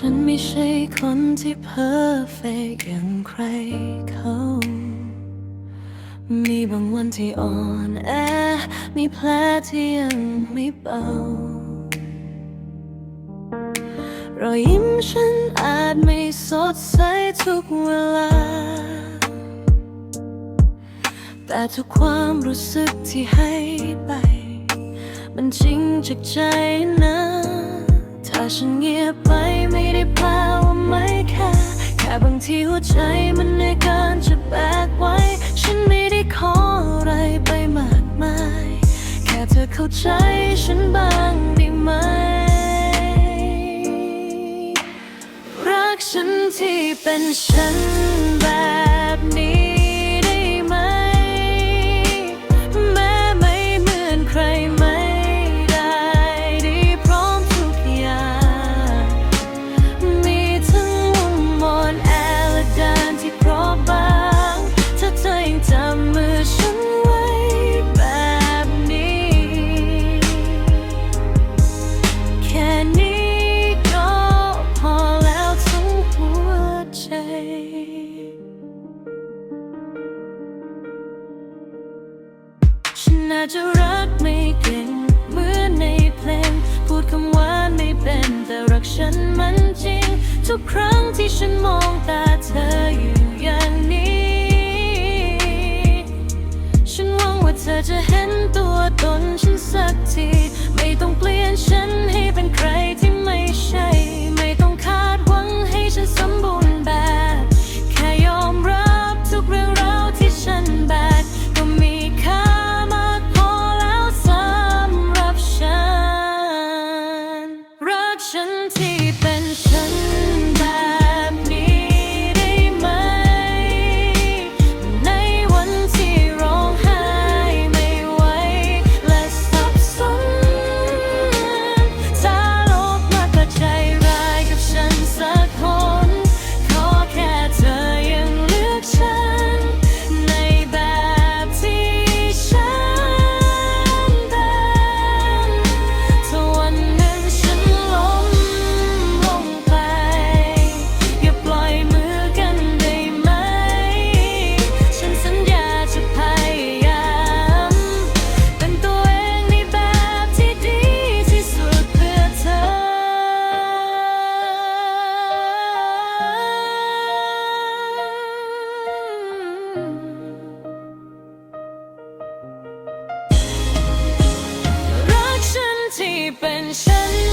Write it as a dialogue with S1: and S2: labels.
S1: ฉันไม่ใช่คนที่เพอร์เฟกอย่างใครเขา มีบางวันที่อ่อนแอ มีแผลที่ยังไม่เบารอยยิ้มฉันอาจไม่สดใสทุกเวลา แต่ทุกความรู้สึกที่ให้ไป มันจริงจากใจนะ ถ้าฉันเงียบไปไม่ได้แปลว่าไม่แค่แค่บางทีหัวใจมันในการจะแบกไว้ ฉันไม่ได้ขออะไรไปมากมาย แค่เธอเข้าใจฉันบ้างได้ไหม รักฉันที่เป็นฉัน ฉันอาจจะรักไม่เก่งเหมือนในเพลง พูดคำว่าไม่เป็น แต่รักฉันมันจริง ทุกครั้งที่ฉันมองตาเธออยู่อย่างนี้ ฉันหวังว่าเธอจะเห็นตัวตนฉันสักที ไม่ต้องเปลี่ยนฉัน 身体。深深